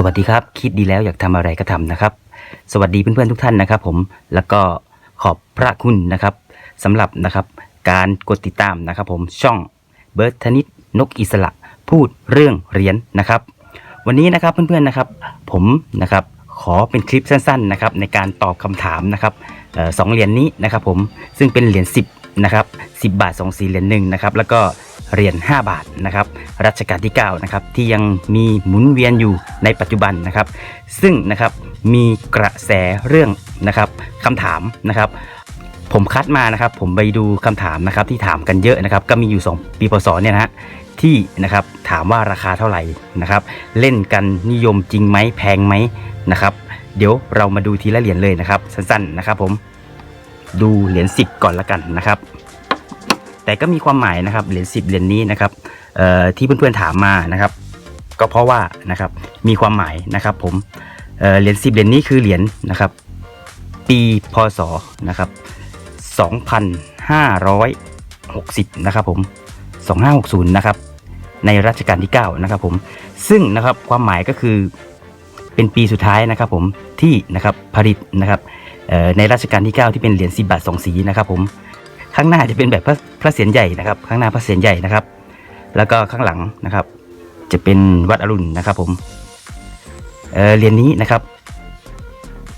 สวัสดีครับ คิดดีแล้วอยากทำอะไรก็ทำนะครับ สวัสดีเพื่อนๆทุกท่านนะครับ ผมแล้วก็ขอบพระคุณนะครับสำหรับนะครับ การกดติดตามนะครับ ผมช่องเบิร์ตธนิตนกอิสระพูดเรื่องเหรียญนะครับ วันนี้นะครับเพื่อนๆนะครับ ผมนะครับขอเป็นคลิปสั้น ๆนะครับ ในการตอบคำถามนะครับสองเหรียญนี้นะครับ ผมซึ่งเป็นเหรียญ10นะครับ10 บาท2สีเหรียญหนึ่งนะครับ แล้วก็ เหรียญ5บาทนะครับรัชกาลที่9นะครับที่ยังมีหมุนเวียนอยู่ในปัจจุบันนะครับ ซึ่งนะครับมีกระแสเรื่องนะครับคำถามนะครับผมคัดมานะครับ ผมไปดูคำถามนะครับที่ถามกันเยอะนะครับ ก็มีอยู่ 2 ปีพศเนี่ยนะฮะที่นะครับถามว่าราคาเท่าไหร่นะครับ เล่นกันนิยมจริงไหมแพงไหมนะครับ เดี๋ยวเรามาดูทีละเหรียญเลยนะครับ สั้นๆนะครับ ผมดูเหรียญ10 ก่อนละกันนะครับ แต่ก็มีความหมายนะครับเหรียญ10เหรียญนี้นะครับที่เพื่อนๆถามมานะครับ ก็เพราะว่านะครับมีความหมายนะครับ ผมเหรียญ10เหรียญนี้คือเหรียญนะครับ ปีพศนะครับ2560นะครับผม2560นะครับในรัชกาลที่9นะครับผมซึ่งนะครับความหมายก็คือเป็นปีสุดท้ายนะครับผมที่นะครับผลิตนะครับในรัชกาลที่ 9 ที่เป็นเหรียญ10บาท2สีนะครับผม ข้างหน้าจะเป็นแบบพระพระเศียรใหญ่นะครับ ข้างหน้าพระเศียรใหญ่นะครับ แล้วก็ข้างหลังนะครับ จะเป็นวัดอรุณนะครับ ผมเออเหรียญนี้นะครับ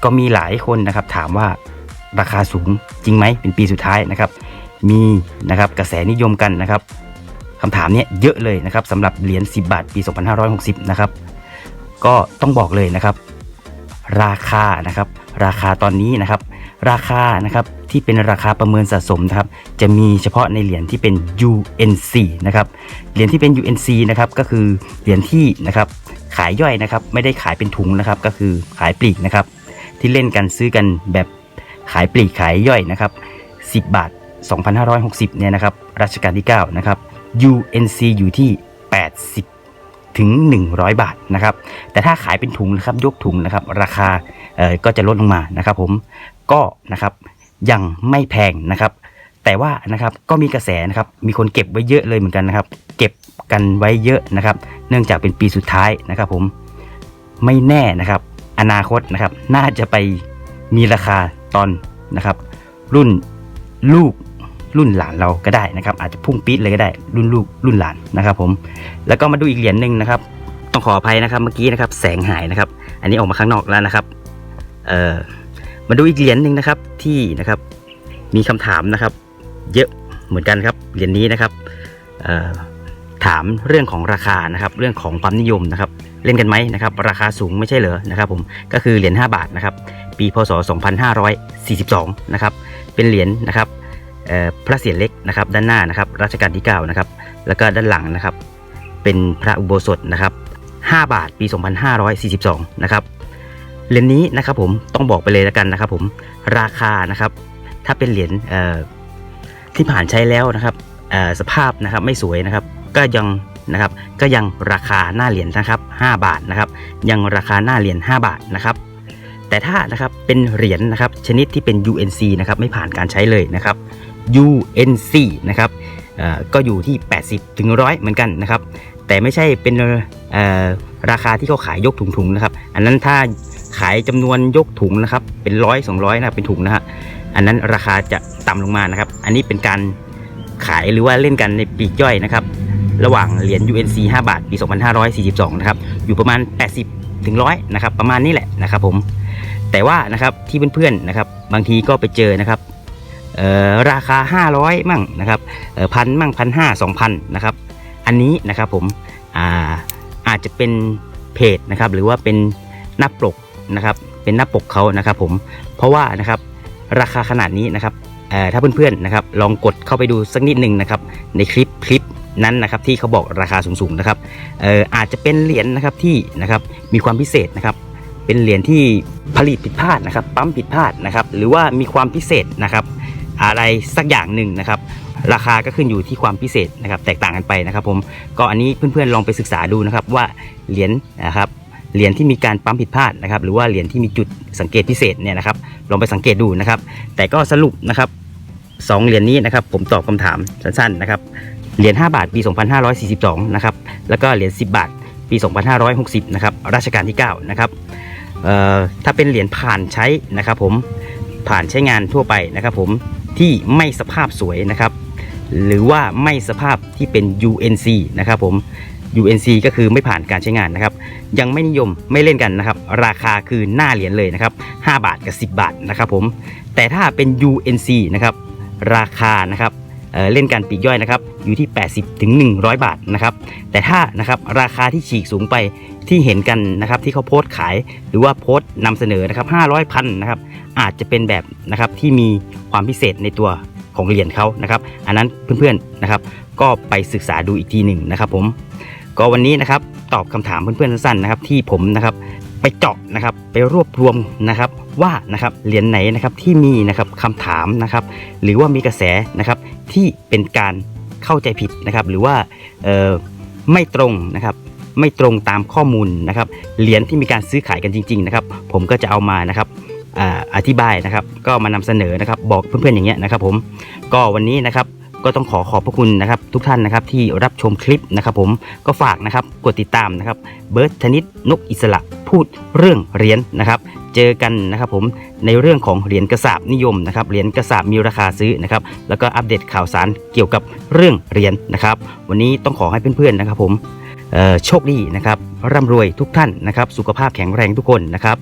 ก็มีหลายคนนะครับ ถามว่าราคาสูงจริงไหมเป็นปีสุดท้ายนะครับ มีนะครับกระแสนิยมกันนะครับคำถามเนี้ยเยอะเลยนะครับสำหรับเหรียญ10 บาทปี 2560 นะครับ ก็ต้องบอกเลยนะครับ ราคานะครับ ราคาตอนนี้นะครับ ราคานะครับที่เป็นราคาประเมินสะสมนะครับจะมีเฉพาะในเหรียญที่เป็น UNC นะครับเหรียญที่เป็น UNC นะครับก็คือเหรียญที่นะครับขายย่อยนะครับไม่ได้ขายเป็นถุงนะครับก็คือขายปลีกนะครับที่เล่นกันซื้อกันแบบขายปลีกขายย่อยนะครับ10 บาท 2560 เนี่ยนะครับรัชกาลที่ 9 นะครับ UNC อยู่ที่ 80 ถึง 100 บาทนะครับแต่ถ้าขายเป็นถุงนะครับยกถุงนะครับราคาเอ่อก็จะลดลงมานะครับผม ก็นะครับยังไม่แพงนะครับ แต่ว่านะครับก็มีกระแสนะครับมีคนเก็บไว้เยอะเลยเหมือนกันนะครับ เก็บกันไว้เยอะนะครับ เนื่องจากเป็นปีสุดท้ายนะครับ ผมไม่แน่นะครับ อนาคตนะครับน่าจะไปมีราคาตอนนะครับ รุ่นลูกรุ่นหลานเราก็ได้นะครับ อาจจะพุ่งปี๊ดเลยก็ได้ รุ่นลูกรุ่นหลานนะครับ ผมแล้วก็มาดูอีกเหรียญหนึ่งนะครับ ต้องขออภัยนะครับเมื่อกี้นะครับ แสงหายนะครับ อันนี้ออกมาข้างนอกแล้วนะครับ เอ่อ มาดูอีกเหรียญหนึ่งนะครับที่นะครับมีคำถามนะครับ เยอะเหมือนกันครับเหรียญนี้นะครับถามเรื่องของราคานะครับ เรื่องของความนิยมนะครับ เล่นกันไหมนะครับ ราคาสูงไม่ใช่เหรอนะครับ ผมก็คือเหรียญ5บาทนะครับ ปีพศ 2542 นะครับ เป็นเหรียญนะครับพระเศียรเล็กนะครับ ด้านหน้านะครับรัชกาลที่9นะครับแล้วก็ด้านหลังนะครับ เป็นพระอุโบสถนะครับ 5 บาทปี 2542 นะครับ เหรียญนี้นะครับผมต้องบอกไปเลยแล้วกันนะครับ ผมราคานะครับ ถ้าเป็นเหรียญที่ผ่านใช้แล้วนะครับสภาพนะครับไม่สวยนะครับ ก็ยังนะครับก็ยังราคาหน้าเหรียญนะครับ 5 บาทนะครับ ยังราคาหน้าเหรียญ5บาทนะครับ แต่ถ้านะครับเป็นเหรียญนะครับ ชนิดที่เป็น UNC นะครับไม่ผ่านการใช้เลยนะครับ UNC นะครับก็อยู่ที่ 80ถึง100 เหมือนกันนะครับ แต่ไม่ใช่เป็นราคาที่เขาขายยกถุงๆนะครับ อันนั้นถ้า ขายจำนวนยกถุงนะครับ เป็นร้อยสองร้อยนะเป็นถุงนะฮะอันนั้นราคาจะต่ำลงมานะครับ อันนี้เป็นการขายหรือว่าเล่นกันในปีกย่อยนะครับ ระหว่างเหรียญ UNC 5 บาท ปี 2542 นะครับ อยู่ประมาณ 80ถึง100 นะครับ ประมาณนี้แหละนะครับผม แต่ว่านะครับที่เพื่อนๆนะครับ บางทีก็ไปเจอนะครับราคา 500 มั่งนะครับพันมั่งพันห้าสองพันนะครับ อันนี้นะครับผมอาอาจจะเป็นเพจนะครับ หรือว่าเป็นหน้าปก นะครับเป็นหน้าปกเขานะครับผมเพราะว่านะครับราคาขนาดนี้นะครับถ้าเพื่อนๆนะครับลองกดเข้าไปดูสักนิดหนึ่งนะครับในคลิปคลิปนั้นนะครับที่เขาบอกราคาสูงๆนะครับอาจจะเป็นเหรียญนะครับที่นะครับมีความพิเศษนะครับเป็นเหรียญที่ผลิตผิดพลาดนะครับปั๊มผิดพลาดนะครับหรือว่ามีความพิเศษนะครับอะไรสักอย่างหนึ่งนะครับราคาก็ขึ้นอยู่ที่ความพิเศษนะครับแตกต่างกันไปนะครับผมก็อันนี้เพื่อนๆลองไปศึกษาดูนะครับว่าเหรียญนะครับ เหรียญที่มีการปั๊มผิดพลาดนะครับ หรือว่าเหรียญที่มีจุดสังเกตพิเศษเนี่ยนะครับ ลองไปสังเกตดูนะครับ แต่ก็สรุปนะครับสองเหรียญนี้นะครับ ผมตอบคำถามสั้นๆนะครับ เหรียญ5บาทปี 2542 นะครับ แล้วก็เหรียญ10 บาทปี 2560 นะครับ รัชกาลที่ 9 นะครับถ้าเป็นเหรียญผ่านใช้นะครับ ผมผ่านใช้งานทั่วไปนะครับ ผมที่ไม่สภาพสวยนะครับ หรือว่าไม่สภาพที่เป็น UNC นะครับ ผม UNC ก็คือไม่ผ่านการใช้งานนะครับ ยังไม่นิยมไม่เล่นกันนะครับ ราคาคือหน้าเหรียญเลยนะครับ 5 บาทกับ 10 บาทนะครับผม แต่ถ้าเป็น UNC นะครับ ราคานะครับเเล่นกันปลีกย่อยนะครับอยู่ที่ 80ถึง100 บาทนะครับ แต่ถ้านะครับราคาที่ฉีกสูงไปที่เห็นกันนะครับที่เขาโพสต์ขายหรือว่าโพสต์นำเสนอนะครับ500พันนะครับอาจจะเป็นแบบนะครับที่มีความพิเศษในตัวของเหรียญเขานะครับ อันนั้นเพื่อนๆนะครับ ก็ไปศึกษาดูอีกทีหนึ่งนะครับผม ก็วันนี้นะครับตอบคำถามเพื่อนๆสั้นๆนะครับที่ผมนะครับไปเจาะนะครับไปรวบรวมนะครับว่านะครับเหรียญไหนนะครับที่มีนะครับคำถามนะครับ หรือว่ามีกระแสนะครับที่เป็นการเข้าใจผิดนะครับ หรือว่าเออไม่ตรงนะครับ ไม่ตรงตามข้อมูลนะครับเหรียญที่มีการซื้อขายกันจริง ๆ นะครับ ผมก็จะเอามานะครับอ่าอธิบายนะครับ ก็มานำเสนอนะครับ บอกเพื่อนๆอย่างเงี้ยนะครับ ผมก็วันนี้นะครับ ก็ต้องขอขอบพระคุณนะครับ ทุกท่านนะครับที่รับชมคลิปนะครับ ผมก็ฝากนะครับกดติดตามนะครับเบิร์ตธนิตนกอิสระพูดเรื่องเหรียญนะครับ เจอกันนะครับผมในเรื่องของเหรียญกระสาบนิยมนะครับเหรียญกระสาบมีราคาซื้อนะครับ แล้วก็อัปเดตข่าวสารเกี่ยวกับเรื่องเหรียญนะครับ วันนี้ต้องขอให้เพื่อนๆนะครับ ผมโชคดีนะครับร่ำรวยทุกท่านนะครับ สุขภาพแข็งแรงทุกคนนะครับ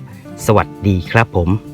สวัสดีครับผม